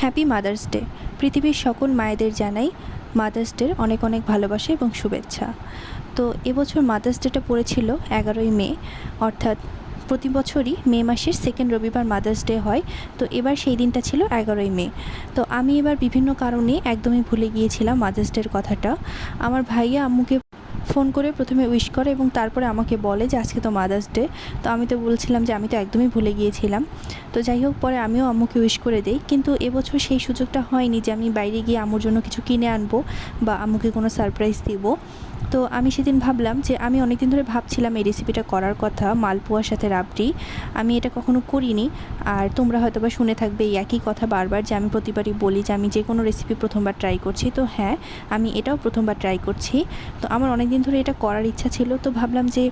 Happy mother's day পৃথিবীর সকল মায়েদের জানাই মাদার্স ডের অনেক অনেক ভালোবাসা এবং শুভেচ্ছা। তো এবছর মাদার্স ডেটা পড়েছিল এগারোই মে, অর্থাৎ প্রতি বছরই মে মাসের সেকেন্ড রবিবার মাদার্স ডে হয়, তো এবার সেই দিনটা ছিল এগারোই মে। তো আমি এবার বিভিন্ন কারণে একদমই ভুলে গিয়েছিলাম মাদার্স ডের কথাটা। আমার ভাইয়া আম্মুকে ফোন করে প্রথমে উইশ করে এবং তারপরে আমাকে বলে যে আজকে তো মাদার্স ডে, তো আমি তো বলছিলাম যে আমি তো একদমই ভুলে গিয়েছিলাম। তো যাই হোক, পরে আমিও আম্মুকে উইশ করে দিই। কিন্তু এবছর সেই সুযোগটা হয়নি যে আমি বাইরে গিয়ে আম্মুর জন্য কিছু কিনে আনব বা আম্মুকে কোনো সারপ্রাইজ দিব। তো আমি সেদিন ভাবলাম যে আমি অনেক দিন ধরে ভাবছিলাম এই রেসিপিটা করার কথা, মালপোয়ার সাথে রাবড়ি। আমি এটা কখনো করিনি। আর তোমরা হয়তো বা শুনে থাকবে এই একই কথা বারবার যে আমি প্রতিবারই বলি যে আমি যে কোনো রেসিপি প্রথমবার ট্রাই করছি। তো হ্যাঁ আমি এটাও প্রথমবার ট্রাই করছি। তো আমার অনেক দিন ধরে এটা করার ইচ্ছা ছিল। তো ভাবলাম যে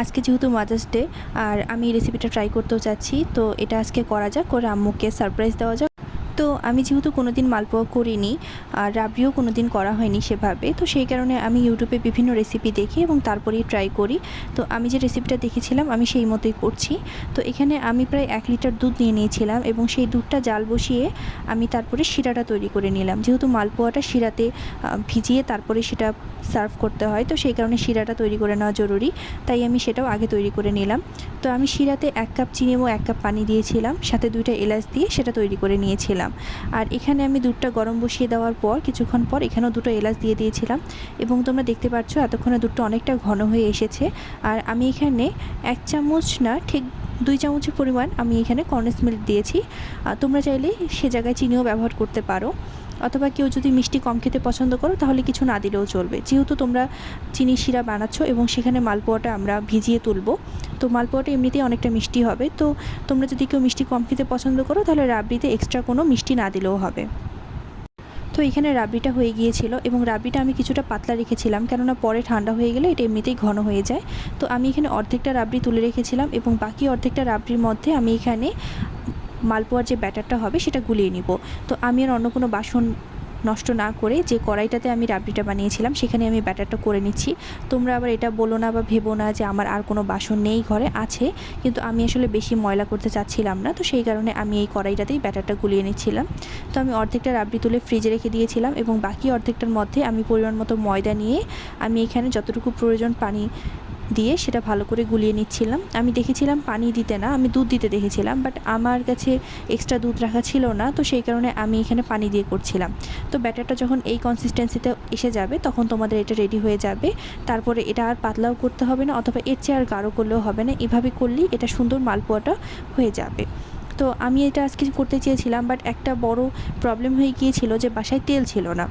আজকে যেহেতু মাদার্স ডে আর আমি এই রেসিপিটা ট্রাই করতেও চাচ্ছি, তো এটা আজকে করা যাক, করে আম্মুকে সারপ্রাইজ দেওয়া যাক। তো আমি যেহেতু কোনো দিন মালপোয়া করিনি আর রাবড়িও কোনো দিন করা হয়নি সেভাবে, তো সেই কারণে আমি ইউটিউবে বিভিন্ন রেসিপি দেখি এবং তারপরেই ট্রাই করি। তো আমি যে রেসিপিটা দেখেছিলাম আমি সেই মতোই করছি। তো এখানে আমি প্রায় এক লিটার দুধ নিয়ে নিয়েছিলাম এবং সেই দুধটা জাল বসিয়ে আমি তারপরে শিরাটা তৈরি করে নিলাম। যেহেতু মালপোয়াটা শিরাতে ভিজিয়ে তারপরে সেটা সার্ভ করতে হয়, তো সেই কারণে শিরাটা তৈরি করে নেওয়া জরুরি। তাই আমি সেটাও আগে তৈরি করে নিলাম। তো আমি শিরাতে এক কাপ চিনি এবং এক কাপ পানি দিয়েছিলাম, সাথে দুইটা এলাচ দিয়ে সেটা তৈরি করে নিয়েছিলাম। আর এখানে আমি দুধটা গরম বসিয়ে দেওয়ার পর কিছুক্ষণ পর এখানেও দুটো এলাচ দিয়ে দিয়েছিলাম এবং তোমরা দেখতে পাচ্ছ এতক্ষণে দুধটা অনেকটা ঘন হয়ে এসেছে। আর আমি এখানে এক চামচ না, ঠিক দুই চামচের পরিমাণ আমি এখানে কর্নেস মিল্ক দিয়েছি। তোমরা চাইলে সে জায়গায় চিনিও ব্যবহার করতে পারো। অথবা কেউ যদি মিষ্টি কম খেতে পছন্দ করো, তাহলে কিছু না দিলেও চলবে। যেহেতু তোমরা চিনি শিরা বানাচ্ছ এবং সেখানে মালপোয়াটা আমরা ভিজিয়ে তুলবো, তো মালপোয়াটা এমনিতেই অনেকটা মিষ্টি হবে। তো তোমরা যদি কেউ মিষ্টি কম খেতে পছন্দ করো, তাহলে রাবড়িতে এক্সট্রা কোনো মিষ্টি না দিলেও হবে। তো এখানে রাবড়িটা হয়ে গিয়েছিল এবং রাবড়িটা আমি কিছুটা পাতলা রেখেছিলাম, কেননা পরে ঠান্ডা হয়ে গেলে এটা এমনিতেই ঘন হয়ে যায়। তো আমি এখানে অর্ধেকটা রাবড়ি তুলে রেখেছিলাম এবং বাকি অর্ধেকটা রাবড়ির মধ্যে আমি এখানে মালপোয়ার যে ব্যাটারটা হবে সেটা গুলিয়ে নিব। তো আমি আর অন্য কোনো বাসন নষ্ট না করে যে কড়াইটাতে আমি রাবড়িটা বানিয়েছিলাম, সেখানে আমি ব্যাটারটা করে নিচ্ছি। তোমরা আবার এটা বলো না বা ভেবো না যে আমার আর কোনো বাসন নেই ঘরে, আছে। কিন্তু আমি আসলে বেশি ময়লা করতে চাচ্ছিলাম না, তো সেই কারণে আমি এই কড়াইটাতেই ব্যাটারটা গুলিয়ে নিচ্ছিলাম। তো আমি অর্ধেকটা রাবড়ি তুলে ফ্রিজে রেখে দিয়েছিলাম এবং বাকি অর্ধেকটার মধ্যে আমি পরিমাণ মতো ময়দা নিয়ে আমি এখানে যতটুকু প্রয়োজন পানি দিয়ে সেটা ভালো করে গুলিয়ে নিচ্ছিলাম। আমি দেখেছিলাম পানি দিতে না, আমি দুধ দিতে দেখেছিলাম বাট আমার কাছে এক্সট্রা দুধ রাখা ছিল না, তো সেই কারণে আমি এখানে পানি দিয়ে করছিলাম। তো ব্যাটারটা যখন এই কনসিস্টেন্সিতে এসে যাবে, তখন তোমাদের এটা রেডি হয়ে যাবে। তারপরে এটা আর পাতলাও করতে হবে না, অথবা এর চেয়ে আর গাঢ় করলেও হবে না। এভাবে করলেই এটা সুন্দর মালপোয়াটা হয়ে যাবে। তো আমি এটা আজকে করতে চেয়েছিলাম বাট একটা বড় প্রবলেম হয়ে গিয়েছিল যে বাসায় তেল ছিল না।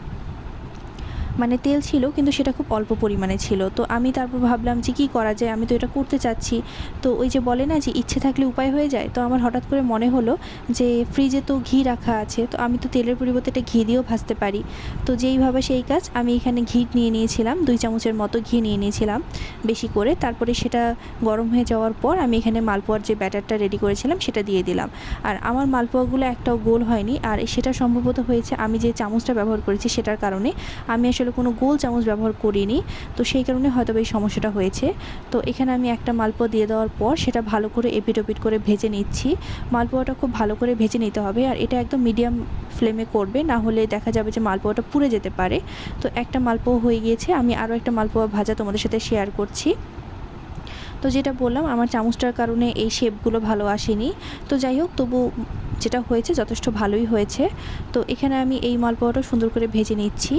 মানে তেল ছিল, কিন্তু সেটা খুব অল্প পরিমাণে ছিল। তো আমি তারপর ভাবলাম যে কী করা যায়? আমি তো এটা করতে চাচ্ছি। তো ওই যে বলে না যে ইচ্ছে থাকলে উপায় হয়ে যায়, তো আমার হঠাৎ করে মনে হলো যে ফ্রিজে তো ঘি রাখা আছে, তো আমি তো তেলের পরিবর্তে এটা ঘি দিয়েও ভাজতে পারি। তো যেইভাবে সেই কাজ আমি এখানে ঘি নিয়ে নিয়েছিলাম, দুই চামচের মতো ঘি নিয়ে নিয়েছিলাম বেশি করে। তারপরে সেটা গরম হয়ে যাওয়ার পর আমি এখানে মালপোয়ার যে ব্যাটারটা রেডি করেছিলাম সেটা দিয়ে দিলাম। আর আমার মালপোয়াগুলো একটাও গোল হয়নি, আর সেটা সম্ভবত হয়েছে আমি যে চামচটা ব্যবহার করেছি সেটার কারণে আমি আসলে কোনো গোল চামচ ব্যবহার করিনি, তো সেই কারণে হয়তো এই সমস্যাটা হয়েছে। তো এখানে আমি একটা মালপোয়া দিয়ে দেওয়ার পর সেটা ভালো করে এপিট ওপিট করে ভেজে নিচ্ছি। মালপোয়াটা খুব ভালো করে ভেজে নিতে হবে আর এটা একদম মিডিয়াম ফ্লেমে করবে, না হলে দেখা যাবে যে মালপোয়াটা পুড়ে যেতে পারে। তো একটা মালপোয়া হয়ে গিয়েছে, আমি আরও একটা মালপোয়া ভাজা তোমাদের সাথে শেয়ার করছি। তো যেটা বললাম, আমার চামচটার কারণে এই শেপগুলো ভালো আসেনি। তো যাই হোক, তবু যেটা হয়েছে যথেষ্ট ভালোই হয়েছে। তো এখানে আমি এই মালপোয়াটা সুন্দর করে ভেজে নিচ্ছি।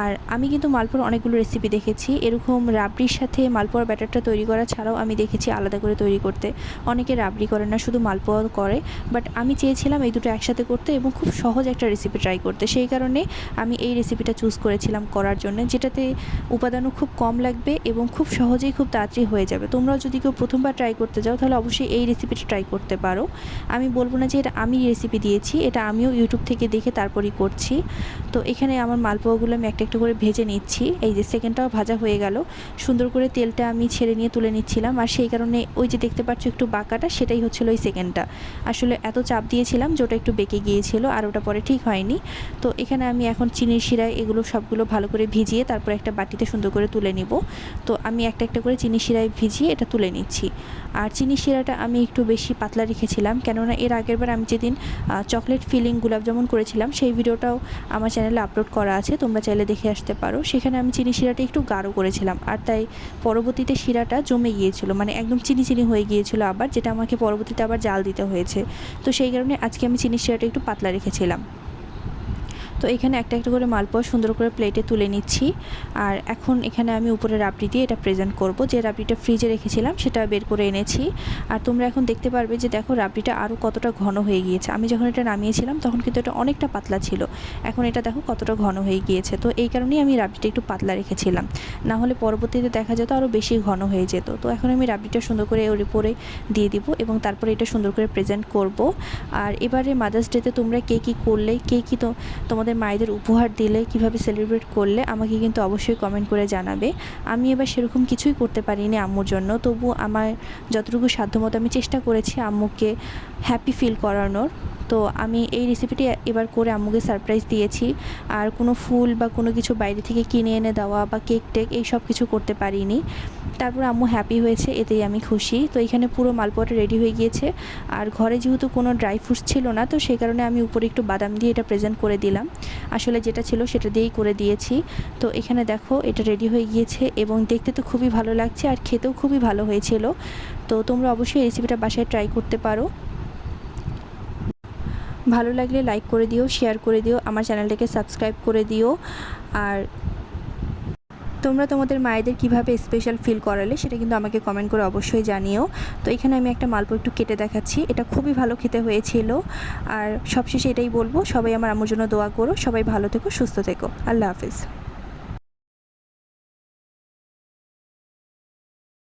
আর আমি কিন্তু মালপোয়ার অনেকগুলো রেসিপি দেখেছি। এরকম রাবড়ির সাথে মালপোয়ার ব্যাটারটা তৈরি করা ছাড়াও আমি দেখেছি আলাদা করে তৈরি করতে। অনেকে রাবড়ি করে না, শুধু মালপোয়া করে। বাট আমি চেয়েছিলাম এই দুটো একসাথে করতে এবং খুব সহজ একটা রেসিপি ট্রাই করতে। সেই কারণে আমি এই রেসিপিটা চুজ করেছিলাম করার জন্য। যেটাতে উপাদানও খুব কম লাগবে এবং খুব সহজেই খুব তাড়াতাড়ি হয়ে যাবে। তোমরাও যদি কেউ প্রথমবার ট্রাই করতে যাও, তাহলে অবশ্যই এই রেসিপিটা ট্রাই করতে পারো। আমি বলব না যে এটা আমি রেসিপি দিয়েছি, এটা আমিও ইউটিউব থেকে দেখে তারপরই করছি। তো এখানে আমার মালপোয়াগুলো আমি একটা একটা করে ভেজে নিচ্ছি। এই যে সেকেন্ডটাও ভাজা হয়ে গেল। সুন্দর করে তেলটা আমি ছেড়ে নিয়ে তুলে নিচ্ছিলাম। আর সেই কারণে ওই যে দেখতে পাচ্ছ একটু বাঁকাটা, সেটাই হচ্ছিল ওই সেকেন্ডটা। আসলে এত চাপ দিয়েছিলাম যে ওটা একটু বেঁকে গিয়েছিল আর ওটা পরে ঠিক হয়নি। তো এখানে আমি এখন চিনির শিরায় এগুলো সবগুলো ভালো করে ভিজিয়ে তারপর একটা বাটিতে সুন্দর করে তুলে নিব। তো আমি একটা একটা করে চিনি শিরায় ভিজিয়ে এটা তুলে নিচ্ছি। আর চিনি শিরাটা আমি একটু বেশি পাতলা রেখেছিলাম। কেননা এর আগের বার আমি যেদিন সেদিন চকলেট ফিলিং গুলাব জামুন করেছিলাম। সেই ভিডিওটাও আমার চ্যানেলে আপলোড করা আছে, তোমরা চাইলে দেখে আসতে পারো। সেখানে আমি চিনি শিরাটা একটু গাঢ় করেছিলাম, আর তাই পরবর্তীতে শিরাটা জমে গিয়েছিল মানে একদম চিনি চিনি হয়ে গিয়েছিল আবার, যেটা আমাকে পরবর্তীতে আবার জাল দিতে হয়েছে। তো সেই কারণে আজকে আমি চিনি শিরাটা একটু পাতলা রেখেছিলাম। তো এখানে একটা একটা করে মালপোয়া সুন্দর করে প্লেটে তুলে নিচ্ছি। আর এখন এখানে আমি উপরে রাবড়ি দিয়ে এটা প্রেজেন্ট করব। যে রাবড়িটা ফ্রিজে রেখেছিলাম সেটা বের করে এনেছি। আর তোমরা এখন দেখতে পারবে যে দেখো রাবড়িটা আরও কতটা ঘন হয়ে গিয়েছে। আমি যখন এটা নামিয়েছিলাম তখন কিন্তু এটা অনেকটা পাতলা ছিল। এখন এটা দেখো কতটা ঘন হয়ে গিয়েছে। তো এই কারণেই আমি রাবড়িটা একটু পাতলা রেখেছিলাম। না হলে পরবর্তীতে দেখা যেত আরও বেশি ঘন হয়ে যেত। তো এখন আমি রাবড়িটা সুন্দর করে ওর উপরে দিয়ে দিব এবং তারপরে এটা সুন্দর করে প্রেজেন্ট করব। আর এবারে মাদার্স ডেতে তোমরা কে কী করলে, কে কী তো তোমাদের মায়েদের উপহার দিলে, কীভাবে সেলিব্রেট করলে আমাকে কিন্তু অবশ্যই কমেন্ট করে জানাবে। আমি এবার সেরকম কিছুই করতে পারিনি আম্মুর জন্য। তবু আমার যতটুকু সাধ্যমতো আমি চেষ্টা করেছি আম্মুকে হ্যাপি ফিল করানোর। তো আমি এই রেসিপিটি এবার করে আম্মুকে সারপ্রাইজ দিয়েছি। আর কোনো ফুল বা কোনো কিছু বাইরে থেকে কিনে এনে দেওয়া বা কেক টেক এই সব কিছু করতে পারিনি। তারপর আম্মু হ্যাপি হয়েছে, এতেই আমি খুশি। তো এখানে পুরো মালপোয়াটা রেডি হয়ে গিয়েছে। আর ঘরে যেহেতু কোনো ড্রাই ফ্রুটস ছিল না, তো সেই কারণে আমি উপরে একটু বাদাম দিয়ে এটা প্রেজেন্ট করে দিলাম। আসলে যেটা ছিল সেটা দিয়েই করে দিয়েছি। তো এখানে দেখো, এটা রেডি হয়ে গিয়েছে এবং দেখতে তো খুবই ভালো লাগছে আর খেতেও খুবই ভালো হয়েছিল। তো তোমরা অবশ্যই রেসিপিটা বাসায় ট্রাই করতে পারো। ভালো লাগলে লাইক করে দিও শেয়ার করে দিও, আমার চ্যানেলটাকে সাবস্ক্রাইব করে দিও। আর তোমরা তোমাদের মায়েদের কীভাবে স্পেশাল ফিল করালে সেটা কিন্তু আমাকে কমেন্ট করে অবশ্যই জানিও। তো এখানে আমি একটা মালপো একটু কেটে দেখাচ্ছি। এটা খুবই ভালো খেতে হয়েছিল। আর সবশেষে এটাই বলব, সবাই আমার আমার জন্য দোয়া করো, সবাই ভালো থেকো, সুস্থ থেকো। আল্লাহ হাফিজ।